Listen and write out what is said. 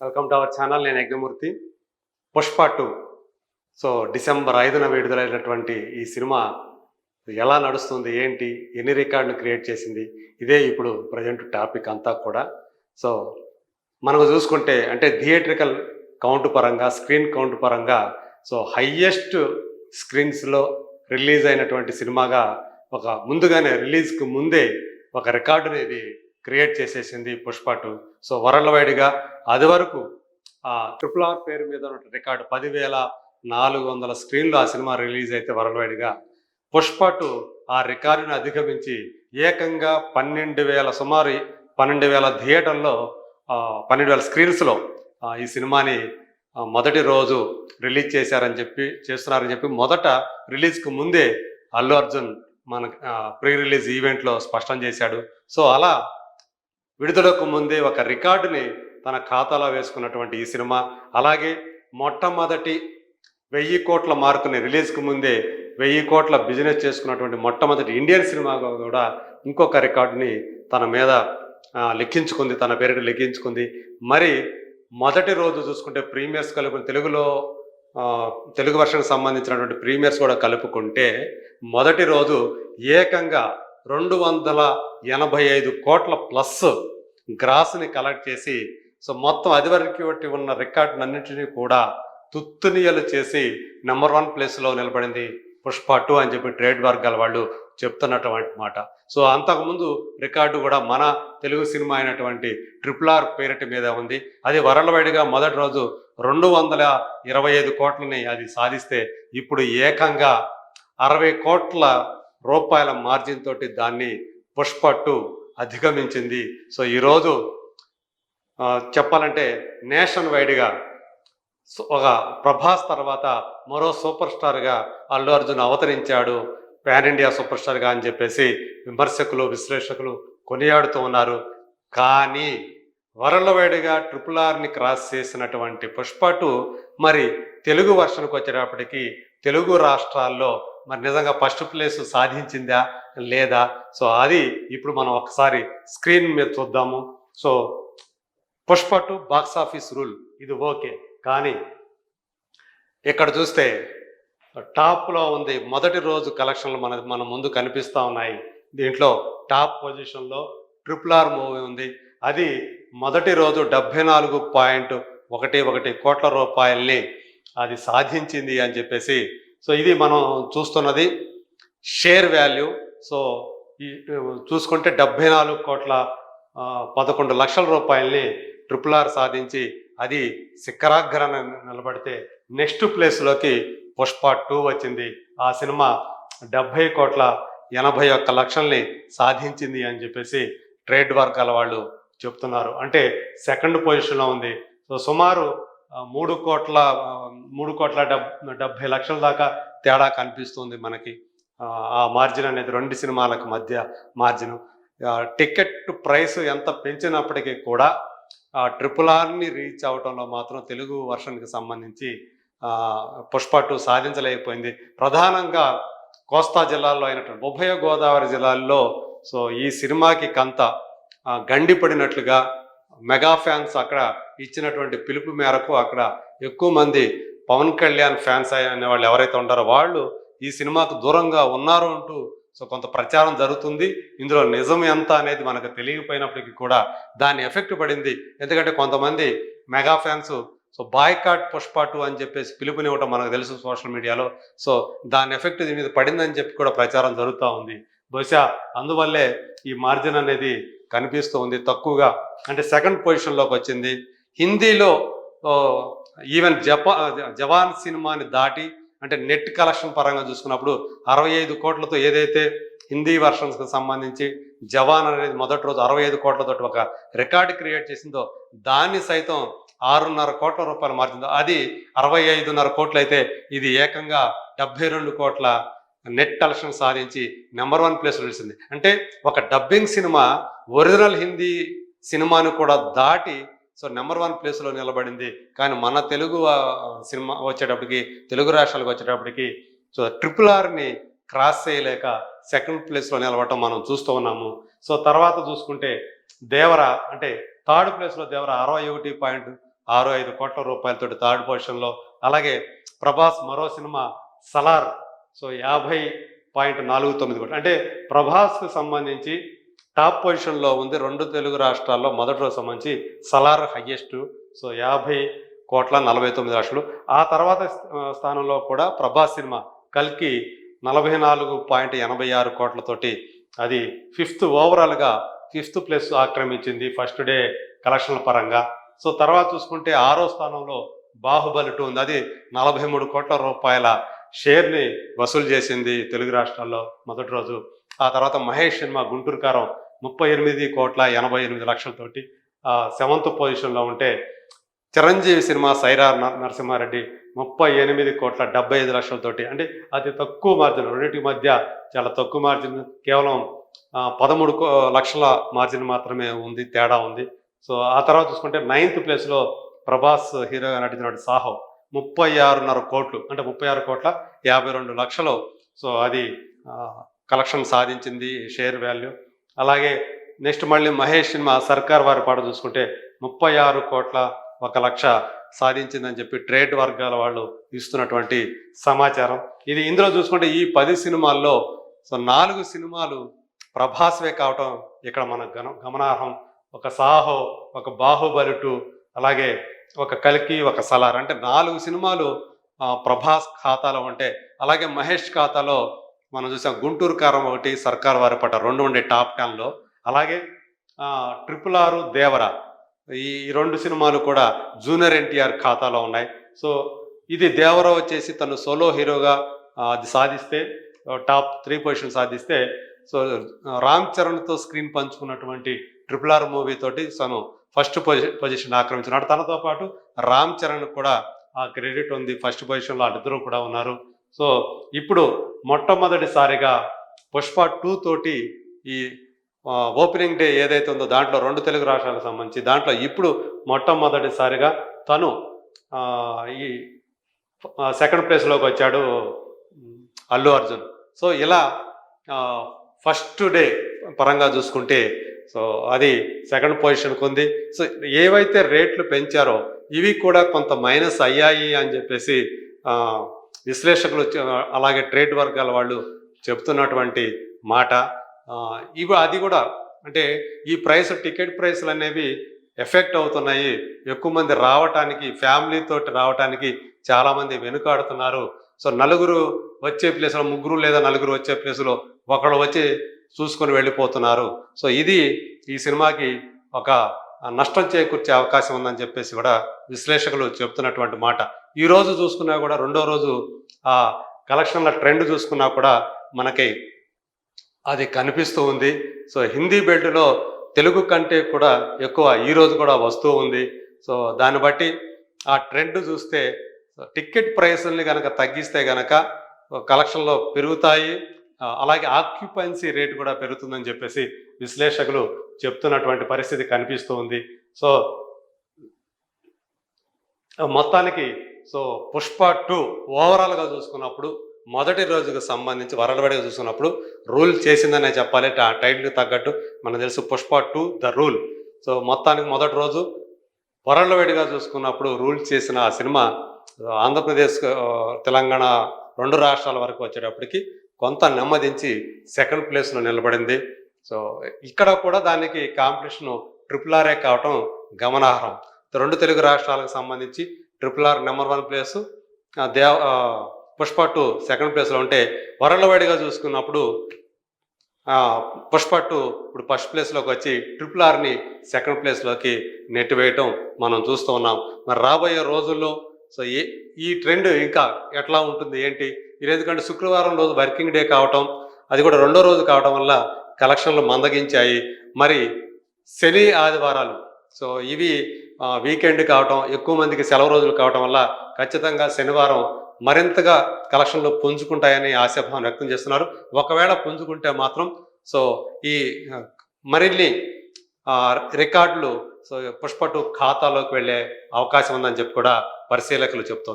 Welcome to our channel నేను Yagnamurthy. Pushpa two so December ఐదున విడుదలైనటువంటి ఈ సినిమా ఎలా నడుస్తుంది ఏంటి ఎన్ని రికార్డును క్రియేట్ చేసింది ఇదే ఇప్పుడు ప్రజెంట్ టాపిక్ అంతా కూడా. సో మనకు చూసుకుంటే అంటే థియేట్రికల్ కౌంట్ పరంగా స్క్రీన్ కౌంట్ పరంగా సో హయ్యెస్ట్ స్క్రీన్స్లో రిలీజ్ అయినటువంటి సినిమాగా ఒక ముందుగానే రిలీజ్కి ముందే ఒక రికార్డుని ఇది క్రియేట్ చేసేసింది పుష్ప టూ. సో వరల్డ్ వైడ్గా అది వరకు ఆ ట్రిపుల్ ఆర్ పేరు మీద ఉన్న రికార్డు పదివేల నాలుగు వందల స్క్రీన్లు ఆ సినిమా రిలీజ్ అయితే వరల్డ్ వైడ్గా పుష్ప టూ ఆ రికార్డుని అధిగమించి ఏకంగా పన్నెండు వేల సుమారు పన్నెండు వేల థియేటర్లో పన్నెండు వేల స్క్రీన్స్లో ఈ సినిమాని మొదటి రోజు రిలీజ్ చేశారని చెప్పి చేస్తున్నారని చెప్పి మొదట రిలీజ్కు ముందే అల్లు అర్జున్ మన ప్రీ రిలీజ్ ఈవెంట్లో స్పష్టం చేశాడు. సో అలా విడుదలకు ముందే ఒక రికార్డుని తన ఖాతాలో వేసుకున్నటువంటి ఈ సినిమా. అలాగే మొట్టమొదటి వెయ్యి కోట్ల మార్కుని రిలీజ్కి ముందే వెయ్యి కోట్ల బిజినెస్ చేసుకున్నటువంటి మొట్టమొదటి ఇండియన్ సినిమాగా కూడా ఇంకొక రికార్డుని తన మీద లెక్కించుకుంది తన పేరుని లెక్కించుకుంది మరి మొదటి రోజు చూసుకుంటే ప్రీమియర్స్ కలుపుకుని తెలుగులో తెలుగు వర్షన్కి సంబంధించినటువంటి ప్రీమియర్స్ కూడా కలుపుకుంటే మొదటి రోజు ఏకంగా రెండు వందల ఎనభై ఐదు కోట్ల ప్లస్ గ్రాస్ని కలెక్ట్ చేసి సో మొత్తం అది వరకు ఉన్న రికార్డునన్నింటినీ కూడా తుత్తునియలు చేసి నెంబర్ వన్ ప్లేస్లో నిలబడింది పుష్ప టూ అని చెప్పి ట్రేడ్ వర్గాల వాళ్ళు చెప్తున్నటువంటి మాట. సో అంతకుముందు రికార్డు కూడా మన తెలుగు సినిమా అయినటువంటి ట్రిపుల్ ఆర్ పేరిటి మీద ఉంది. అది వరల్డ్ వైడ్గా మొదటి రోజు రెండు వందల ఇరవై ఐదు కోట్లని అది సాధిస్తే ఇప్పుడు ఏకంగా అరవై కోట్ల రూపాయల మార్జిన్ తోటి దాన్ని పుష్ప టూ అధిగమించింది. సో ఈరోజు చెప్పాలంటే నేషన్ వైడ్గా ఒక ప్రభాస్ తర్వాత మరో సూపర్ స్టార్గా అల్లు అర్జున్ అవతరించాడు. పాన్ ఇండియా సూపర్ స్టార్గా అని చెప్పేసి విమర్శకులు విశ్లేషకులు కొనియాడుతూ ఉన్నారు. కానీ వరల్డ్ వైడ్గా ట్రిపుల్ ఆర్ని క్రాస్ చేసినటువంటి పుష్ప టూ మరి తెలుగు వర్షన్కి వచ్చేటప్పటికి తెలుగు రాష్ట్రాల్లో మరి నిజంగా ఫస్ట్ ప్లేస్ సాధించిందా లేదా? సో అది ఇప్పుడు మనం ఒకసారి స్క్రీన్ మీద చూద్దాము. So Pushpa two box office rule ఇది ఓకే. కానీ ఇక్కడ చూస్తే టాప్లో ఉంది మొదటి రోజు కలెక్షన్లు మన మన ముందు కనిపిస్తూ ఉన్నాయి. దీంట్లో టాప్ పొజిషన్లో ట్రిపుల్ ఆర్ మూవీ ఉంది. అది మొదటి రోజు డెబ్బై నాలుగు పాయింట్ ఒకటి ఒకటి కోట్ల రూపాయల్ని అది సాధించింది అని చెప్పేసి సో ఇది మనం చూస్తున్నది షేర్ వాల్యూ. సో ఈ చూసుకుంటే డెబ్బై నాలుగు కోట్ల పదకొండు లక్షల రూపాయల్ని ట్రిపుల్ ఆర్ సాధించి అది శిఖరాగ్రహణ నిలబడితే నెక్స్ట్ ప్లేస్లోకి పుష్ప టూ వచ్చింది. ఆ సినిమా డెబ్బై కోట్ల ఎనభై ఒక్క లక్షల్ని సాధించింది అని చెప్పేసి ట్రేడ్ వర్గాల వాళ్ళు చెప్తున్నారు. అంటే సెకండ్ పొజిషన్లో ఉంది. సో సుమారు మూడు కోట్ల మూడు కోట్ల డెబ్ డెబ్బై లక్షల దాకా తేడా కనిపిస్తుంది మనకి. ఆ, మార్జిన్ అనేది రెండు సినిమాలకు మధ్య మార్జిన్ టికెట్ ప్రైస్ ఎంత పెంచినప్పటికీ కూడా ఆ ట్రిపుల్ ఆర్ని రీచ్ అవటంలో మాత్రం తెలుగు వర్షన్కి సంబంధించి పుష్ప టూ సాధించలేకపోయింది. ప్రధానంగా కోస్తా జిల్లాల్లో అయినటువంటి ఉభయ గోదావరి జిల్లాల్లో సో ఈ సినిమాకి కంత గండిపడినట్లుగా మెగా ఫ్యాన్స్ అక్కడ ఇచ్చినటువంటి పిలుపు మేరకు అక్కడ ఎక్కువ మంది పవన్ కళ్యాణ్ ఫ్యాన్స్ అనే వాళ్ళు ఎవరైతే ఉంటారో వాళ్ళు ఈ సినిమాకు దూరంగా ఉన్నారు అంటూ సో కొంత ప్రచారం జరుగుతుంది. ఇందులో నిజం ఎంత అనేది మనకు తెలియకపోయినప్పటికీ కూడా దాని ఎఫెక్ట్ పడింది. ఎందుకంటే కొంతమంది mega fans so boycott Pushpa two అని చెప్పేసి పిలుపునివ్వటం మనకు తెలుసు సోషల్ మీడియాలో. సో దాని ఎఫెక్ట్ దీని మీద పడిందని చెప్పి కూడా ప్రచారం జరుగుతూ ఉంది. బహుశా అందువల్లే ఈ మార్జిన్ అనేది కనిపిస్తూ ఉంది తక్కువగా. అంటే సెకండ్ పొజిషన్లోకి వచ్చింది. హిందీలో ఈవెన్ జపా జవాన్ సినిమాని దాటి అంటే నెట్ కలెక్షన్ పరంగా చూసుకున్నప్పుడు అరవై ఐదు కోట్లతో ఏదైతే హిందీ వర్షన్స్కి సంబంధించి జవాన్ అనేది మొదటి రోజు అరవై ఐదు కోట్లతో ఒక రికార్డు క్రియేట్ చేసిందో దాన్ని సైతం ఆరున్నర కోట్ల రూపాయలు మార్చిందో అది అరవై ఐదున్నర కోట్లు అయితే ఇది ఏకంగా డెబ్బై రెండు కోట్ల నెట్ కలెక్షన్ సాధించి నెంబర్ వన్ ప్లేస్ నిలిచింది. అంటే ఒక డబ్బింగ్ సినిమా ఒరిజినల్ హిందీ సినిమాను కూడా దాటి సో నెంబర్ వన్ ప్లేస్లో నిలబడింది. కానీ మన తెలుగు సినిమా వచ్చేటప్పటికి తెలుగు రాష్ట్రాలకు వచ్చేటప్పటికి సో ట్రిపుల్ ఆర్ని క్రాస్ చేయలేక సెకండ్ ప్లేస్లో నిలబడటం మనం చూస్తూ ఉన్నాము. సో తర్వాత చూసుకుంటే దేవర అంటే థర్డ్ ప్లేస్లో దేవర అరవై ఒకటి పాయింట్ ఆరు ఐదు కోట్ల రూపాయలతోటి థర్డ్ పొజిషన్లో అలాగే ప్రభాస్ మరో సినిమా సలార్ సో యాభై పాయింట్ నాలుగు తొమ్మిది కోట్లు. అంటే ప్రభాస్కు సంబంధించి టాప్ పొజిషన్లో ఉంది. రెండు తెలుగు రాష్ట్రాల్లో మొదటి రోజు సంబంధించి సలార్ హయ్యెస్ట్. సో యాభై కోట్ల నలభై తొమ్మిది లక్షలు. ఆ తర్వాత స్థానంలో కూడా ప్రభాస్ సినిమా కల్కి నలభై నాలుగు పాయింట్ ఎనభై ఆరు కోట్లతోటి అది ఫిఫ్త్ ఓవరాల్గా ఫిఫ్త్ ప్లేస్ ఆక్రమించింది ఫస్ట్ డే కలెక్షన్ల పరంగా. సో తర్వాత చూసుకుంటే ఆరో స్థానంలో బాహుబలి టూ ఉంది. అది నలభై మూడు కోట్ల రూపాయల షేర్ని వసూలు చేసింది తెలుగు రాష్ట్రాల్లో మొదటి రోజు. ఆ తర్వాత మహేష్ సినిమా గుంటూరు కారం ముప్పై ఎనిమిది కోట్ల ఎనభై ఎనిమిది లక్షలతోటి సెవెంత్ పొజిషన్లో ఉంటే చిరంజీవి సినిమా సైరా న- నరసింహారెడ్డి ముప్పై ఎనిమిది కోట్ల డెబ్బై ఐదు లక్షలతోటి అంటే అతి తక్కువ మార్జిన్ రెండింటి మధ్య చాలా తక్కువ మార్జిన్ కేవలం పదమూడు కో- లక్షల మార్జిన్ మాత్రమే ఉంది తేడా ఉంది. సో ఆ తర్వాత చూసుకుంటే నైన్త్ ప్లేస్లో ప్రభాస్ హీరోగా నటించినటువంటి సాహో ముప్పై ఆరున్నర కోట్లు అంటే ముప్పై ఆరు కోట్ల యాభై రెండు లక్షలు. సో అది కలెక్షన్ సాధించింది షేర్ వాల్యూ. అలాగే నెక్స్ట్ మళ్ళీ మహేష్ సినిమా సర్కార్ వారి పాట చూసుకుంటే ముప్పై ఆరు కోట్ల ఒక లక్ష సాధించిందని చెప్పి ట్రేడ్ వర్గాల వాళ్ళు ఇస్తున్నటువంటి సమాచారం. ఇది ఇందులో చూసుకుంటే ఈ పది సినిమాల్లో సో నాలుగు సినిమాలు ప్రభాస్వే కావటం ఇక్కడ మన గన గమనార్హం. ఒక సాహో ఒక బాహుబలి టూ అలాగే ఒక కల్కి ఒక సలార్. అంటే నాలుగు సినిమాలు ప్రభాస్ ఖాతాలో ఉంటే అలాగే మహేష్ ఖాతాలో మనం చూసాం గుంటూరు కారం ఒకటి సర్కార్ వారి పట రెండు ఉండే టాప్ టెన్లో అలాగే ట్రిపుల్ ఆరు దేవర. ఈ రెండు సినిమాలు కూడా జూనియర్ ఎన్టీఆర్ ఖాతాలో ఉన్నాయి. సో ఇది దేవర వచ్చేసి తను సోలో హీరోగా అది సాధిస్తే టాప్ త్రీ పొజిషన్ సాధిస్తే సో రామ్ చరణ్తో స్క్రీన్ పంచుకున్నటువంటి ట్రిపుల్ ఆర్ మూవీ తోటి తను ఫస్ట్ పొజి పొజిషన్ ఆక్రమించినాడు తనతో పాటు రామ్ చరణ్ కూడా ఆ క్రెడిట్ ఉంది. ఫస్ట్ పొజిషన్లో వాళ్ళిద్దరూ కూడా ఉన్నారు. సో ఇప్పుడు మొట్టమొదటిసారిగా పుష్ప టూ తోటి ఈ ఓపెనింగ్ డే ఏదైతే ఉందో దాంట్లో రెండు తెలుగు రాష్ట్రాలకు సంబంధించి దాంట్లో ఇప్పుడు మొట్టమొదటిసారిగా తను ఈ సెకండ్ ప్లేస్లోకి వచ్చాడు అల్లు అర్జున్. సో ఇలా ఫస్ట్ డే పరంగా చూసుకుంటే సో అది సెకండ్ పొజిషన్కి ఉంది. సో ఏవైతే రేట్లు పెంచారో ఇవి కూడా కొంత మైనస్ అయ్యాయి అని చెప్పేసి విశ్లేషకులు అలాగే ట్రేడ్ వర్గాల వాళ్ళు చెప్తున్నటువంటి మాట. ఇవి అది కూడా అంటే ఈ ప్రైస్ టికెట్ ప్రైస్లు అనేవి ఎఫెక్ట్ అవుతున్నాయి. ఎక్కువ మంది రావటానికి ఫ్యామిలీతో రావటానికి చాలామంది వెనుకాడుతున్నారు. సో నలుగురు వచ్చే ప్లేస్లో ముగ్గురు లేదా నలుగురు వచ్చే ప్లేస్లో ఒకళ్ళు వచ్చి చూసుకొని వెళ్ళిపోతున్నారు. సో ఇది ఈ సినిమాకి ఒక నష్టం చేకూర్చే అవకాశం ఉందని చెప్పేసి కూడా విశ్లేషకులు చెప్తున్నటువంటి మాట. ఈ రోజు చూసుకున్నా కూడా రెండో రోజు ఆ కలెక్షన్ల ట్రెండ్ చూసుకున్నా కూడా మనకి అది కనిపిస్తూ ఉంది. సో హిందీ బెల్ట్లో తెలుగు కంటే కూడా ఎక్కువ ఈ రోజు కూడా వస్తూ ఉంది. సో దాన్ని బట్టి ఆ ట్రెండ్ చూస్తే టికెట్ ప్రైస్ని కనుక తగ్గిస్తే కనుక కలెక్షన్లో పెరుగుతాయి. అలాగే ఆక్యుపెన్సీ రేట్ కూడా పెరుగుతుందని చెప్పేసి విశ్లేషకులు చెప్తున్నటువంటి పరిస్థితి కనిపిస్తూ ఉంది సో మొత్తానికి సో పుష్ప టూ ఓవరాల్గా చూసుకున్నప్పుడు మొదటి రోజుకు సంబంధించి వరలవాడిగా చూసుకున్నప్పుడు రూల్ చేసిందనే చెప్పాలి. ఆ తగ్గట్టు మనకు తెలుసు Pushpa two the rule. So మొత్తానికి మొదటి రోజు వరలవాడిగా చూసుకున్నప్పుడు రూల్ చేసిన ఆ సినిమా ఆంధ్రప్రదేశ్ తెలంగాణ రెండు రాష్ట్రాల వరకు వచ్చేటప్పటికి కొంత నెమ్మదించి సెకండ్ ప్లేస్లో నిలబడింది. సో ఇక్కడ కూడా దానికి కాంపిటీషన్ ట్రిపుల్ ఆర్ఏ కావటం గమనార్హం. రెండు తెలుగు రాష్ట్రాలకు సంబంధించి triple R number one place దేవ పుష్ప టూ సెకండ్ ప్లేస్లో ఉంటే వరలవాడిగా చూసుకున్నప్పుడు పుష్ప టూ ఇప్పుడు ఫస్ట్ ప్లేస్లోకి వచ్చి ట్రిపుల్ ఆర్ని సెకండ్ ప్లేస్లోకి నెట్టివేయటం మనం చూస్తూ ఉన్నాం. మరి రాబోయే రోజుల్లో సో ఏ ఈ ట్రెండ్ ఇంకా ఎట్లా ఉంటుంది ఏంటి? ఇది ఎందుకంటే శుక్రవారం రోజు వర్కింగ్ డే కావటం అది కూడా రెండో రోజు కావటం వల్ల కలెక్షన్లు మందగించాయి. మరి శని ఆదివారాలు. సో ఇవి వీకెండ్ కావటం ఎక్కువ మందికి సెలవు రోజులు కావటం వల్ల ఖచ్చితంగా శనివారం మరింతగా కలెక్షన్లు పుంజుకుంటాయని ఆశాభావం వ్యక్తం చేస్తున్నారు. ఒకవేళ పుంజుకుంటే మాత్రం సో ఈ మరిన్ని రికార్డులు సో పుష్పటు ఖాతాలోకి వెళ్ళే అవకాశం ఉందని చెప్పి కూడా పరిశీలకులు చెప్తున్నారు.